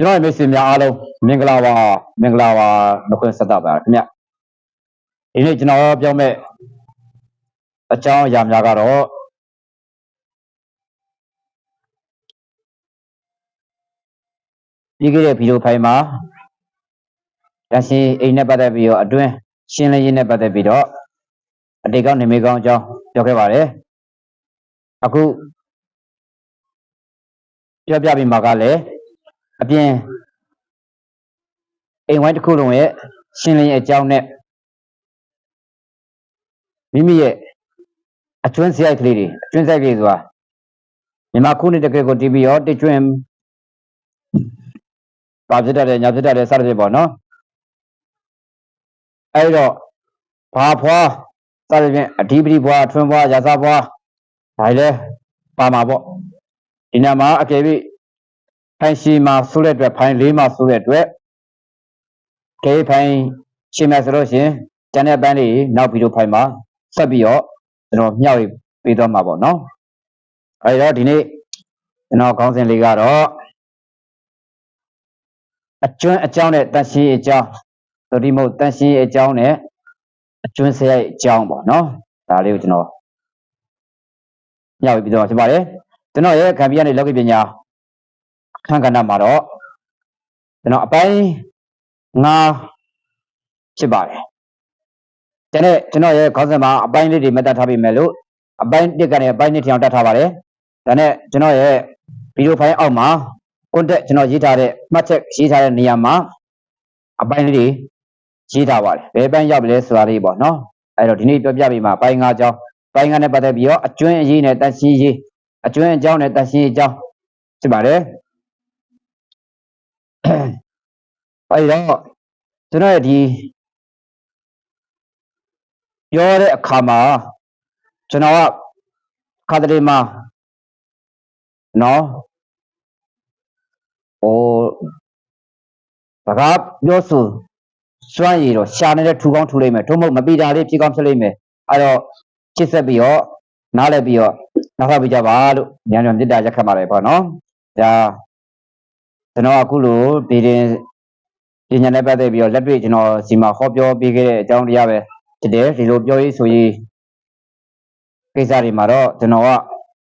ကျွန်တော်ရဲ့မိတ်ဆွေများအားလုံးမင်္ဂလာပါမင်္ဂလာပါနှုတ်ခွန်းဆက်တာပါခင်ဗျဒီနေ့ကျွန်တော်ပြောမဲ့အကြောင်းအရာများကတော့ပြီးခဲ့တဲ့ဗီဒီယိုဖိုင်မှာရရှိအိမ်နဲ့ပတ်သက်ပြီးတော့အတွင်းရှင်းလင်းရေးနဲ့ပတ်သက်ပြီးတော့အတိတ်ကောင်းနေမေကောင်းအကြောင်းပြောခဲ့ပါတယ်အခုပြောပြပြီးမှာကလည်း အပြင်အိမ်ဝိုင်းတစ်ခုလုံးရဲ့ရှင်းလင်းရေးအကြောင်းနဲ့မိမိရဲ့အကျွမ်းစရိုက်ကလေးတွေအကျွမ်းစရိုက်ကလေးဆိုတာမြန်မာခုနှစ်တကယ်ကိုတီးပြီးတော့တကျွန်းပါဖြစ်တတ်တယ်ညာဖြစ်တတ်တယ်စသဖြင့်ပေါ့နော်အဲဒီတော့ဘာဖွာစသဖြင့်အဓိပတိဖွာထွန်းဖွာရာဇဖွာဒါလည်းပါမှာပေါ့ဒီနေ့မှာအကယ်၍ ဖိုင်ရှိမှာဆိုတဲ့အတွက်ဖိုင်လေးမှာဆိုတဲ့အတွက်ကေဖိုင်ရှိမယ်ဆိုလို့ရှိရင်ကျန်တဲ့ဘန်းလေးနောက်ပြီးတော့ဖိုင်မှာဆက်ပြီးတော့ကျွန်တော်မျှဝေပေးတော့မှာပေါ့နော်အဲဒီတော့ဒီနေ့ကျွန်တော်ခေါင်းစဉ်လေးကတော့အကျွမ်းအကြောင်းနဲ့တန်ရှင်းအကြောင်းသတိမို့တန်ရှင်းအကြောင်းနဲ့အကျွမ်းစရိုက်အကြောင်းပေါ့နော်ဒါလေးကိုကျွန်တော်မျှဝေပြီးတော့ဖြစ်ပါတယ်ကျွန်တော်ရဲ့ခံပြရတဲ့လောကပညာ အခန်းကဏ္ဍမှာတော့ကျွန်တော်အပိုင်း၅ဖြစ်ပါတယ်။ဒါနဲ့ကျွန်တော်ရဲ့ခေါင်းစဉ်မှာအပိုင်းလေးတွေမတတ်ထားပြီမဲ့လို့အပိုင်းတစ်ကနေအပိုင်းနှစ်ထအောင်တတ်ထားပါတယ်။ဒါနဲ့ကျွန်တော်ရဲ့ဗီဒီယိုဖိုင်အောက်မှာ contact ကျွန်တော်ရေးထားတဲ့မှတ်ချက်ရေးထားတဲ့နေရာမှာအပိုင်းလေးတွေရေးထားပါတယ်။ဘယ်ပိုင်းရောက်ပြီလဲဆိုတာလေးပေါ့နော်။အဲ့တော့ဒီနေ့ပြောပြပေးမှာပိုင်း၅ကြောင်းပိုင်း၅နဲ့ပတ်သက်ပြီးတော့အကျွမ်းအရေးနဲ့တန်ရှင်းရေးအကျွမ်းအကြောင်းနဲ့တန်ရှင်းရေးအကြောင်းဖြစ်ပါတယ်။ အဲဒီတော့ကျွန်တော်ရဲ့ဒီပြောတဲ့အခါမှာကျွန်တော်ကခါတလေမှာနော်ဟိုစကားပြောဆိုစွမ်းရည်တော့ရှာနေတဲ့ထူကောင်းထူလိုက်မယ်ထို့မဟုတ်မပီတာလေးဖြစ်ကောင်းဖြစ်လိမ့်မယ်အဲတော့ချစ်ဆက်ပြီးတော့နားလည်ပြီးတော့နောက်ထပ်ပြကြပါလို့ညံ့ညံ့မြစ်တာရက်ခတ်ပါတယ်ပေါ့နော်ဒါ ကျွန်တော်အခုလိုဒီရင်ပညာနဲ့ပတ်သက်ပြီးတော့လက်တွေ့ကျွန်တော်စီမှာဟောပြောပေးခဲ့တဲ့အကြောင်းတရားပဲဖြစ်တယ်ဒီလိုပြောရေးဆိုရေးကိစ္စတွေမှာတော့ကျွန်တော်က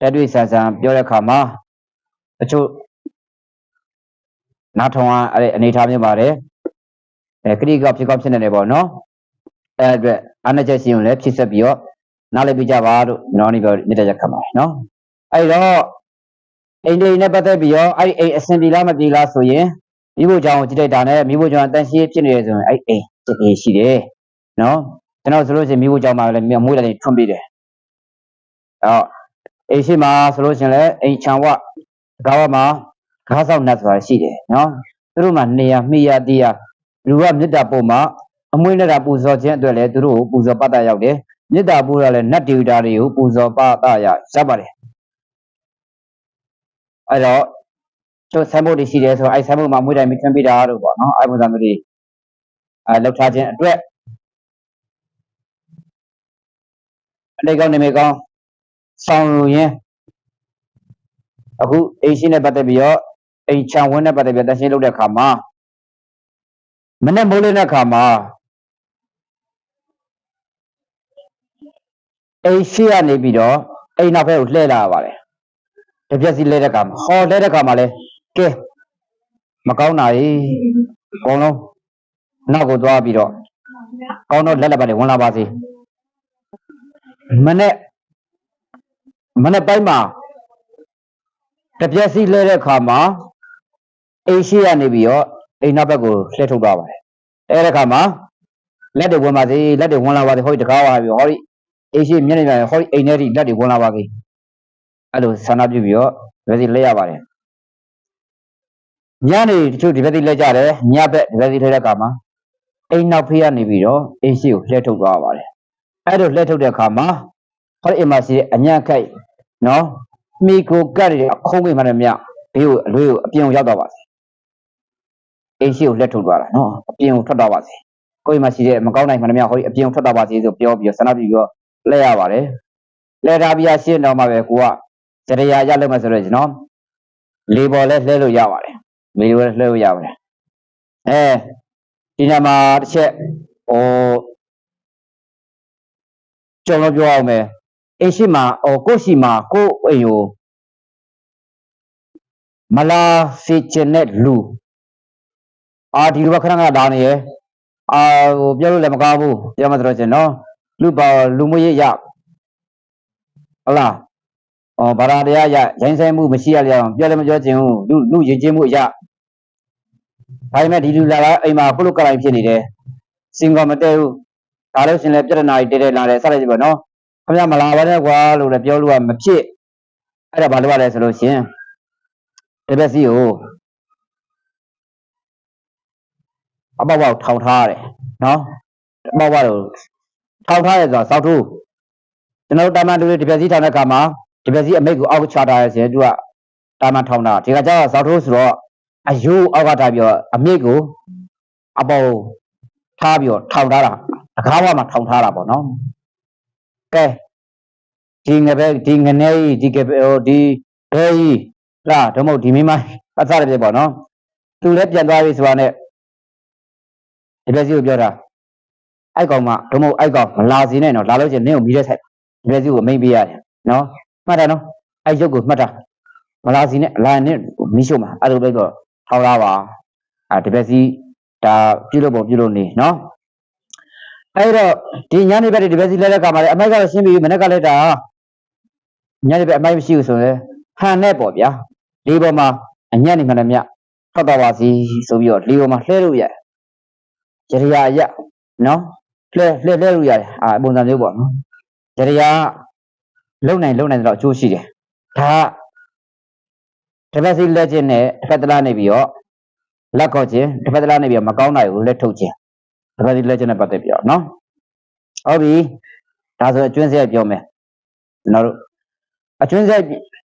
လက်တွေ့ဆန်ဆန်ပြောတဲ့အခါမှာတချို့နားထောင်ရအဲ့အနေထားမျိုးပါတယ်အဲခရိကဖြစ်ကောင်းဖြစ်နေတယ်ပေါ့နော်အဲ့အတွက်အားနည်းချက်ရှိရင်လည်းဖြစ်ဆက်ပြီးတော့နားလည်ပြကြပါလို့ကျွန်တော်နေပြောမြစ်တဲ့ချက်ခတ်ပါတယ်နော်အဲ့တော့ အိမ်တွေနဲ့ပတ်သက်ပြီးတော့အဲ့ဒီအိမ်အဆင်ပြေလားမပြေလားဆိုရင်မိဖို့ကြောင့်ကြည့်လိုက်တာနဲ့မိဖို့ကြောင့်တန်ရှင်းဖြစ်နေတယ်ဆိုရင်အဲ့အိမ်တကယ်ရှိတယ်နော်ကျွန်တော်ဆိုလို့ရှိရင်မိဖို့ကြောင့်မှလည်းအမွေးလည်းထွန်းပေးတယ်အော်အိမ်ရှိမှာဆိုလို့ရှိရင်လည်းအိမ်ချံဝကားဝမှာကားဆောင်နှက်ဆိုတာရှိတယ်နော်သူတို့မှာနေရမိရတရားလူကမေတ္တာပုံမှာအမွေးနဲ့တာပူဇော်ခြင်းအတွက်လည်းသူတို့ကိုပူဇော်ပတ်တာရောက်တယ်မေတ္တာပူရလည်းနတ်ဒေဝတာတွေကိုပူဇော်ပတ်တာရရပါတယ် အဲ့တော့တို့ဆမ်ဘုတ်တွေရှိတယ်ဆိုတော့အဲ့ဆမ်ဘုတ်မှာမွေးတိုင်းမထွန်းပေးတာတို့ပေါ့နော်အဲ့ပုံစံမျိုးတွေအဲလောက်ထားခြင်းအတွက်အတိတ်ကောင်းနေမေကောင်းဆောင်လူရင်းအခုအိမ်ရှိနဲ့ပတ်သက်ပြီးတော့အိမ်ချံဝင်းနဲ့ပတ်သက်ပြီးတရှင်းလုပ်တဲ့အခါမှာမနေ့မိုးလေးတဲ့အခါမှာအိမ်ရှိကနေပြီးတော့အိမ်နောက်ဘက်ကိုလှည့်လာရပါတယ် တပြက်စီလှည့်တဲ့အခါမှာဟောလှည့်တဲ့အခါမှာလဲကဲမကောင်းတာကြီးအကုန်လုံးနောက်ကိုသွားပြီးတော့ကောင်းတော့လက်လက်ပါလေဝင်လာပါစေမနေ့မနေ့ပိုင်းမှာတပြက်စီလဲတဲ့အခါမှာအိမ်ရှိရနေပြီးတော့အိမ်နောက်ဘက်ကိုလှည့်ထုတ်သွားပါတယ်အဲတဲ့အခါမှာလက်တွေဝင်ပါစေလက်တွေဝင်လာပါစေဟောဒီတကားပါပြီးဟောဒီအိမ်ရှိမျက်နှာပြန်ဟောဒီအိမ်ထဲထိလက်တွေဝင်လာပါစေ အဲ့လိုဆန္ဒပြုပြီးတော့ဒီစီလဲရပါတယ်ညနေတချို့ဒီဘက်စီလဲကြတယ်ညဘက်ဒီဘက်စီလဲတဲ့အခါမှာအိမ်နောက်ဖေးကနေပြီးတော့အိမ်ရှိကိုလှည့်ထုတ်သွားပါတယ်အဲ့လိုလှည့်ထုတ်တဲ့အခါမှာဟောဒီအိမ်မှာရှိတဲ့အညံ့ခိုက်နော်မိကိုကတ်ရတဲ့အခုံးကိမှလည်းမြဘေးကိုအလွေးကိုအပြင်ကိုရောက်တော့ပါစေအိမ်ရှိကိုလက်ထုတ်သွားတာနော်အပြင်ကိုထွက်တော့ပါစေကိုယ်မှာရှိတဲ့မကောင်းနိုင်မှလည်းမြဟောဒီအပြင်ကိုထွက်တော့ပါစေဆိုပြောပြီးတော့ဆန္ဒပြုပြီးတော့လဲရပါတယ်လဲထားပြီးရှင်းတော့မှပဲကိုက ကြရရရလို့မှဆိုတော့ကျွန်တော်လေပေါ်လဲလှဲလို့ရပါတယ်မေလိုလည်းလှည့်လို့ရပါတယ်အဲဒီညမှာတစ်ချက်ဟိုကျွန်တော်ပြောအောင်မယ်အိမ်ရှိမှာဟိုကိုယ့်ရှိမှာကိုယ့်အိမ်ကိုမလာစေချင်တဲ့လူအာဒီလိုပဲခဏခဏဒါနေရယ်အာဟိုပြောလို့လည်းမကောင်းဘူးပြောမှဆိုတော့ချင်းနော်လူပါလူမွေးရရဟုတ်လား ဩဗရာတရားရရိုင်းဆိုင်မှုမရှိရလျအောင်ပြောလည်းမပြောချင်ဘူးလူလူရည်ချင်းမှုရဒါပေမဲ့ဒီလူလာကအိမ်မှာခုလုကလိုက်ဖြစ်နေတယ်စင်ကောမတဲဘူးဒါလို့ရှင်လည်းပြဿနာကြီးတဲတဲလာတယ်စလိုက်ကြည့်ပါနော်ခင်ဗျမလာပါနဲ့ကွာလို့လည်းပြောလို့ကမဖြစ်အဲ့ဒါဘာလို့ရလဲဆိုလို့ရှင်တပည့်စီကိုအပေါက်ပေါက်ထောင်ထားရတယ်နော်အပေါက်ပေါက်တော့ထောင်ထားရဆိုတာစောက်ထိုးကျွန်တော်တို့တာမန်တူတွေတပည့်စီထောင်တဲ့အခါမှာ တပည့်စီအမိတ်ကိုအောက်ချထားရဆိုရင်သူကတာမန်ထောင်တာဒီကကျတော့စောက်ထိုးဆိုတော့အယိုးအောက်ကထားပြီးတော့အမိတ်ကိုအပေါက်ထားပြီးတော့ထောင်ထားတာအကားဘဝမှာထောင်ထားတာပေါ့နော်ကဲဒီငပဲဒီငနေကြီးဒီကပဲဟိုဒီဘဲကြီးလားဓမ္မဟုတ်ဒီမိမအစရပြပေါ့နော်သူလည်းပြန်သွားပြီဆိုတာနဲ့ဒီပက်စီကိုပြောတာအိုက်ကောင်မဓမ္မဟုတ်အိုက်ကောင်မလာစီနဲ့နော်လာလို့ချင်းနင်းကိုမီးတဲ့ဆိုင်ဒီပက်စီကိုအမိန်ပေးရတယ်နော် မှတ်တယ်နော်အဲ့ရုပ်ကိုမှတ်တာမလာစီနဲ့လာနဲ့မီးရှို့မှာအဲ့လိုပဲတော့ထောက်လာပါအဲ့ဒီပက်စီဒါပြုတ်လို့ပုံပြုတ်လို့နေနော်အဲ့တော့ဒီညနေဘက်ဒီပက်စီလဲတဲ့ကမှာလေအမိုက်ကလည်းရှင်းပြီးမနေ့ကလည်းဒါညနေဘက်အမိုက်မရှိဘူးဆိုရင်ဟန်နဲ့ပေါ့ဗျာဒီပေါ်မှာအညံ့နေမှလည်းမြထွက်တော့ပါစီဆိုပြီးတော့ဒီပေါ်မှာလှဲလို့ရကြရရရနော်လှဲလှဲလှဲလို့ရတယ်အာပုံစံမျိုးပေါ့နော်ကြရရ လုံနိုင်လုံနိုင်တော့အကျိုးရှိတယ်ဒါကတပတ်စီလက်ချင်းနဲ့တစ်ဖက်တလားနေပြီးတော့လက်ကောက်ခြင်းတစ်ဖက်တလားနေပြီးတော့မကောင်းတာကိုလက်ထုတ်ခြင်းတပတ်စီလက်ချင်းနဲ့ပတ်သက်ပြီးတော့နော်ဟုတ်ပြီဒါဆိုအကျွန်းစရိုက်ပြောမယ်ကျွန်တော်တို့အကျွန်းစရိုက်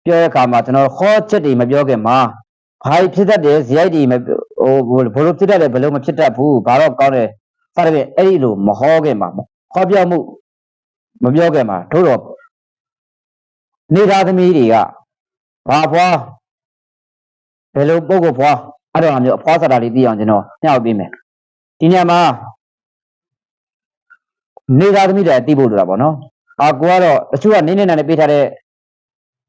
ပြောတဲ့အခါမှာကျွန်တော်ခေါ်ချက်တွေမပြောခင်မှာဘာဖြစ်တတ်တယ်ဇရိုက်တွေမဟိုဘလို့ဖြစ်တတ်တယ်ဘလို့မဖြစ်တတ်ဘူးဘာတော့ကောင်းတယ်စသဖြင့်အဲ့ဒီလိုမဟောခင်မှာခေါ်ပြောမှုမပြောခင်မှာတို့တော့ နေသားသမီးတွေကဘာဖွာဘယ်လိုပုံကဖွာအဲ့တော့မျိုးအဖွာစတာလေးသိအောင်ကျွန်တော်ညှောက်ပေးမယ်ဒီညမှာနေသားသမီးတွေသိဖို့လိုတာပေါ့နော်အာကိုကတော့တချို့ကနေနေနဲ့ပေးထားတဲ့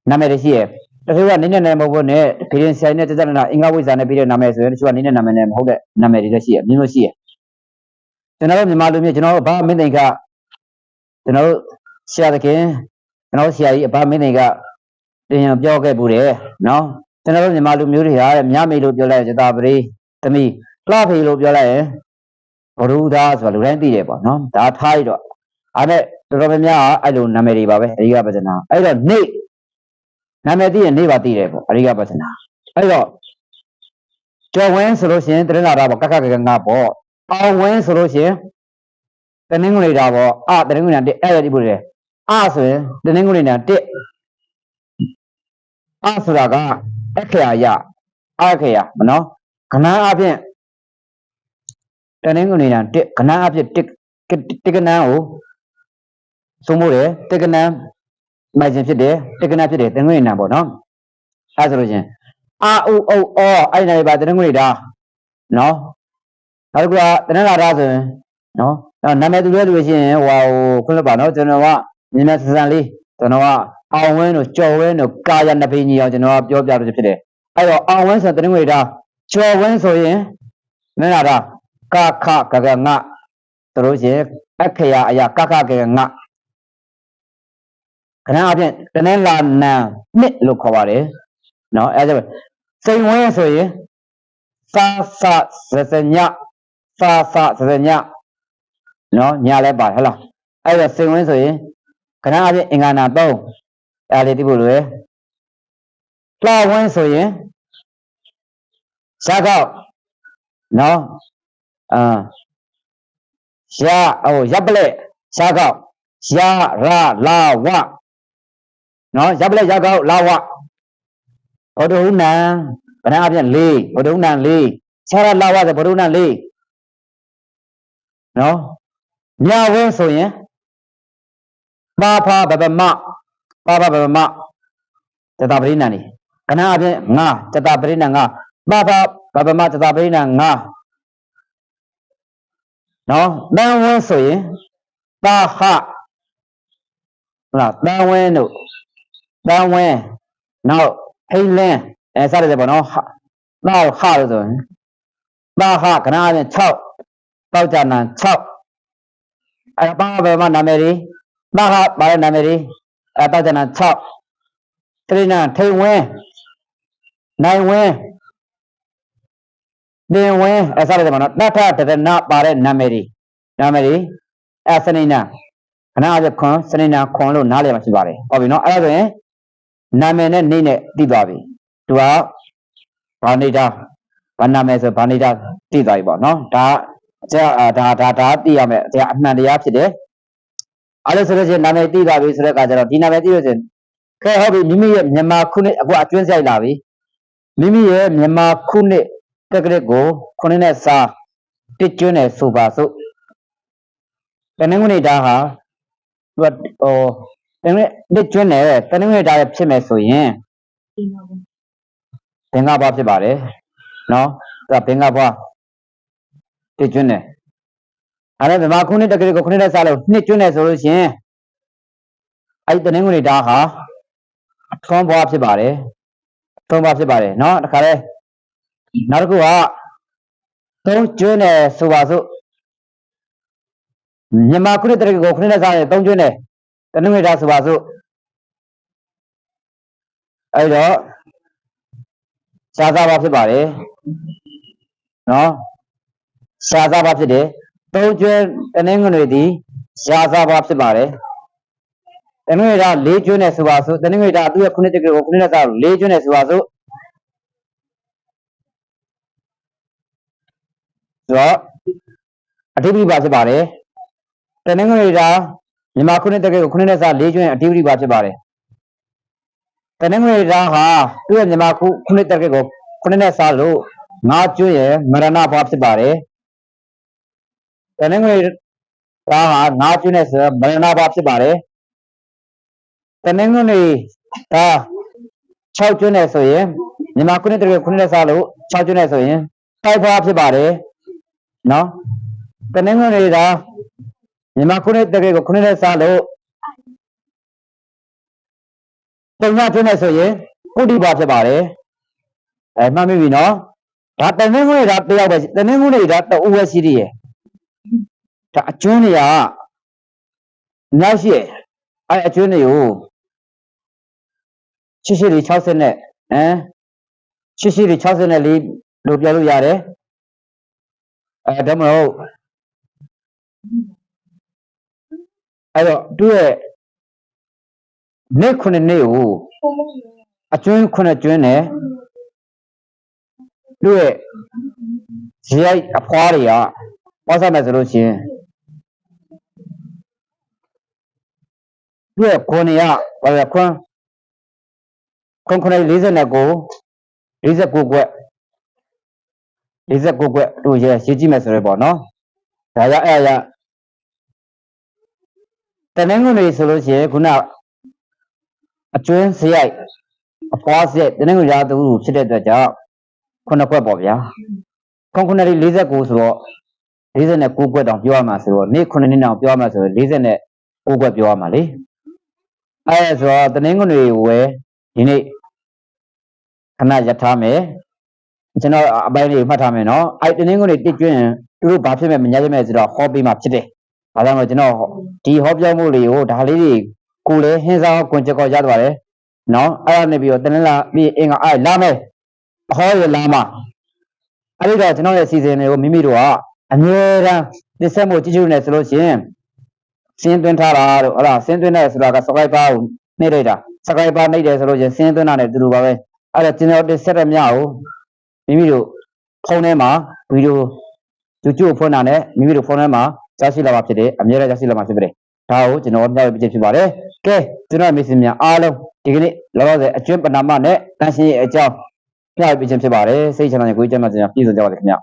နာမည်တွေရှိရဲ့တချို့ကနေနေနဲ့မဟုတ်ဘူးနဲ့ဂရင်ဆိုင်နဲ့တသက်နာအင်္ဂဝိဇ္ဇာနဲ့ပြီးတဲ့နာမည်ဆိုရင်တချို့ကနေနေနာမည်နဲ့မဟုတ်တဲ့နာမည်တွေလည်းရှိရဲ့မျိုးမျိုးရှိရဲ့ကျွန်တော်တို့မြန်မာလူမျိုးကျွန်တော်တို့ဘာမင်းသိင်ကကျွန်တော်တို့ဆရာသခင် ကျွန်တော်ဆရာကြီးအဘမင်းသိင်ကတင်ရပြောခဲ့ဘူးတယ်နော်ကျွန်တော်တို့မြန်မာလူမျိုးတွေဟာတဲ့မြမေလို့ပြောလိုက်ရင်ဇတာပရိသမီးလှဖေလို့ပြောလိုက်ရင်ဘရူသားဆိုတာလူတိုင်းသိတယ်ပေါ့နော်ဒါထားရတော့အဲ့မဲ့တော်တော်များများအဲ့လိုနာမည်တွေပါပဲအရိယပဇနာအဲ့တော့နေနာမည်သိရင်နေပါသိတယ်ပေါ့အရိယပဇနာအဲ့တော့ကျော်ဝင်းဆိုလို့ရှိရင်တရဏတာပေါ့ကကကကငါပေါ့အောင်ဝင်းဆိုလို့ရှိရင်တနင်္ဂနွေတာပေါ့အတနင်္ဂနွေတာတစ်အဲ့ရဒီပို့တယ် အဆိုရင်တနင်္ဂနွေတာတစ်အဆိုတာကအခရာယအခရာမနော်ခဏအပြင်တနင်္ဂနွေတာတစ်ခဏအပြင်တစ်တစ်ကနန်းကိုသုံးဖို့တယ်တစ်ကနန်းမိုက်ခြင်းဖြစ်တယ်တစ်ကနန်းဖြစ်တယ်တနင်္ဂနွေနာပေါ့နော်အဲဆိုလို့ချင်းအာဥအုပ်အောအဲ့ဒီနေပါတနင်္ဂနွေတာနော်နောက်တစ်ခုကတနင်္လာတာဆိုရင်နော်နောက်နာမည်သူလဲလို့ရှိရင်ဟိုခုနကပါနော်ကျွန်တော်က မြင်မြဆန်ဆန်လေးကျွန်တော်ကအောင်ဝင်းတို့ကြော်ဝင်းတို့ကာယနှစ်ပိညီအောင်ကျွန်တော်ကပြောပြလို့ဖြစ်တယ်အဲ့တော့အောင်ဝင်းဆိုတနင်္ဂနွေတာကြော်ဝင်းဆိုရင်မင်းလာတာကခကကငတို့ရှင်အခရာအရာကခကကငခဏအပြင်တနင်္လာနံနှစ်လို့ခေါ်ပါတယ်နော်အဲဒါကြောင့်စိန်ဝင်းဆိုရင်သာသစစညသာသစစညနော်ညာလဲပါဟဲ့လားအဲ့တော့စိန်ဝင်းဆိုရင် ခဏအပြင်အင်္ဂါနာ3အဲလေးသိဖို့လိုရယ်လှဝင်းဆိုရင်ရှားကောက်နော်အာရှားဟိုရပ်ပလက်ရှားကောက်ရှားရလာဝနော်ရပ်ပလက်ရပ်ကောက်လာဝဘုဒ္ဓဟုနံဗနာအပြင်၄ဘုဒ္ဓဟုနံ၄ရှားရလာဝဆိုဘုဒ္ဓဟုနံ၄နော်မြဝင်းဆိုရင် ပါဖာဘဘမပါဖာဘဘမတတပရိဏနေခဏအပြင်ငါတတပရိဏငါပါဖာဘာပမတသာပိဏငါနော်တန်ဝင်းဆိုရင်တာဟဟုတ်လားတန်ဝင်းတို့တန်ဝင်းနောက်ဖိလင်းအဲစရတယ်ပေါ့နော်ဟနောက်ဟလို့ဆိုရင်တာဟခဏချင်း6တောက်ကြနံ6အဲပါဘယ်မှာနာမည်ကြီး တာဟပါတဲ့နာမည်ကြီးအဲတောက်ကြနံ6တရိနာထိန်ဝင်းနိုင်ဝင်းတင်ဝင်းအဲစရတယ်ပေါ့နော်တထတရဏပါတဲ့နာမည်ကြီးနာမည်ကြီးအဲစနေနာခဏချင်းခွန်စနေနာခွန်လို့နားလည်မှာရှိပါတယ်ဟုတ်ပြီနော်အဲ့ဒါဆိုရင်နာမည်နဲ့နေနဲ့တည်သွားပြီသူကဘာနေတာဘာနာမည်ဆိုဘာနေတာတည်သွားပြီပေါ့နော်ဒါအကျအာဒါဒါဒါတည်ရမယ်အမှန်တရားဖြစ်တယ် အဲ့လိုဆိုလို့ချင်းနာမည်တည်သွားပြီဆိုတဲ့အခါကျတော့ဒီနာမည်တည်လို့ချင်းခဲဟုတ်ပြီမိမိရဲ့မြန်မာခုနှစ်အခုအကျွန်းဆိုင်လာပြီမိမိရဲ့မြန်မာခုနှစ်တက်ကလေးကိုခုနှစ်နဲ့စားတစ်ကျွန်းနဲ့ဆိုပါစို့တနင်္ဂနွေဒါဟာသူကဟိုတနင်္ဂနွေတစ်ကျွန်းနဲ့တနင်္ဂနွေဒါရဲ့ဖြစ်မယ်ဆိုရင်ဘင်္ဂဘွားဖြစ်ပါတယ်နော်ဒါဘင်္ဂဘွားတစ်ကျွန်းနဲ့ အဲ့ဒါဗမာခုနှစ်တက္ကသိုလ်ကိုခုနှစ်နဲ့စားလို့နှစ်ကျွန်းနဲ့ဆိုလို့ရှိရင်အဲ့ဒီတနင်္ဂနွေဒါဟာအထွန်းဘွားဖြစ်ပါတယ်အထွန်းဘွားဖြစ်ပါတယ်နော်တခါလဲနောက်တစ်ခုကသုံးကျွန်းနဲ့ဆိုပါစို့မြန်မာခုနှစ်တက္ကသိုလ်ကိုခုနှစ်နဲ့စားရင်သုံးကျွန်းနဲ့တနင်္ဂနွေဒါဆိုပါစို့အဲ့တော့ရှားစားပါဖြစ်ပါတယ်နော်ရှားစားပါဖြစ်တယ် သုံးကျွဲတနင်္ဂနွေသည်ရှားစားပါဖြစ်ပါတယ်တနင်္ဂနွေက၄ကျွဲနဲ့ဆိုပါစို့တနင်္ဂနွေကသူ့ရဲ့ခုနှစ်တက်ကကိုခုနှစ်နဲ့စား၄ကျွဲနဲ့ဆိုပါစို့ဆိုတော့အဓိပ္ပာယ်ပါဖြစ်ပါတယ်တနင်္ဂနွေကမြန်မာခုနှစ်တက်ကကိုခုနှစ်နဲ့စား၄ကျွဲအဓိပ္ပာယ်ပါဖြစ်ပါတယ်တနင်္ဂနွေကဟာသူ့ရဲ့မြန်မာခုခုနှစ်တက်ကကိုခုနှစ်နဲ့စားလို့ငါကျွရဲ့မရဏဘွားဖြစ်ပါတယ် တနင်္ဂနွေဒါဟာငါကျွနဲ့ဆိုမရဏဘွားဖြစ်ပါတယ်တနင်္ဂနွေဒါ6ကျွနဲ့ဆိုရင်မြန်မာခုနှစ်တည်းခုနှစ်နဲ့စားလို့6ကျွနဲ့ဆိုရင်တိုက်ဘွားဖြစ်ပါတယ်နော်တနင်္ဂနွေဒါမြန်မာခုနှစ်တည်းကိုခုနှစ်နဲ့စားလို့ပုံညကျွနဲ့ဆိုရင်ပုဒ္ဓိဘွားဖြစ်ပါတယ်အဲမှတ်မိပြီနော်ဒါတနင်္ဂနွေဒါတယောက်ပဲတနင်္ဂနွေဒါတအူပဲရှိသေးရဲ့ ဒါအကျွန်းတွေကနောက်ရှိရဲ့အဲအကျွန်းတွေကိုရှိရှိတွေ60နဲ့ဟမ်ရှိရှိတွေ60နဲ့လေးလို့ပြောလို့ရတယ်အဲဒါမဟုတ်အဲ့တော့သူ့ရဲ့နေ့ခုနှစ်နေ့ကိုအကျွန်းခုနှစ်ကျွန်းနဲ့သူ့ရဲ့ဇီရိုက်အဖွားတွေကပွားစားမယ်ဆိုလို့ရှိရင် သူ့ရဲ့ခွန်တွေကဘာလဲခွန်ခွန်ခွန်49 49ကွက်49ကွက်တို့ရဲ့ရေးကြည့်မယ်ဆိုရပေါ့နော်ဒါရအဲ့ရတနင်္ဂနွေဆိုလို့ရှိရင်ခုနအကျွန်းဇီရိုက်အဖွားဇီရိုက်တနင်္ဂနွေရာသူဖြစ်တဲ့အတွက်ကြောင့်ခုနှစ်ခွက်ပေါ့ဗျာခွန်ခုနှစ်လေး49ဆိုတော့49ခွက်တောင်ပြောရမှာဆိုတော့နေ့ခုနှစ်နှစ်တောင်ပြောရမှာဆိုတော့49ခွက်ပြောရမှာလေ အဲဒါဆိုတော့တနင်္ဂနွေဝယ်ဒီနေ့ခဏရထားမယ်ကျွန်တော်အပိုင်းလေးမှတ်ထားမယ်နော်အဲတနင်္ဂနွေတစ်ကျွင်းသူတို့ဘာဖြစ်မဲ့မညာဖြစ်မဲ့ဆိုတော့ဟောပေးမှဖြစ်တယ်ဘာကြောင့်လဲကျွန်တော်ဒီဟောပြောမှုလေးကိုဒါလေးတွေကိုလည်းဟင်းစားကွန်ချက်ကောရသွားတယ်နော်အဲ့ဒါနေပြီးတော့တနင်္လာပြီးအင်္ဂါအဲလာမယ်အဟောရလာမှာအဲ့ဒီတော့ကျွန်တော်ရဲ့စီစဉ်တွေကိုမိမိတို့ကအမြဲတမ်းတစ်ဆက်မှုကြည့်ကြည့်နေဆိုလို့ရှိရင် စင်းသွင်းထားတာတို့ဟုတ်လားစင်းသွင်းတယ်ဆိုတာက subscriber ကိုနှိပ်လိုက်တာ subscriber နှိပ်တယ်ဆိုလို့ရှိရင်စင်းသွင်းတာနဲ့တူတူပါပဲအဲ့ဒါကျွန်တော်တစ်ဆက်တဲ့မြကိုမိမိတို့ဖုန်းထဲမှာဗီဒီယိုကြိုကြိုဖွင့်တာနဲ့မိမိတို့ဖုန်းထဲမှာကြားရှိလာမှာဖြစ်တယ်အမြဲတမ်းကြားရှိလာမှာဖြစ်ပါတယ်ဒါကိုကျွန်တော်မျှဝေပေးဖြစ်ပါတယ်ကဲကျွန်တော်မိတ်ဆွေများအားလုံးဒီကနေ့လောလောဆယ်အကျွန်းပဏာမနဲ့တန်ရှင်းရဲ့အကြောင်းမျှဝေပေးခြင်းဖြစ်ပါတယ်စိတ်ချမ်းသာခြင်းကိုယ်ကျမ်းမာခြင်းပြည့်စုံကြပါစေခင်ဗျ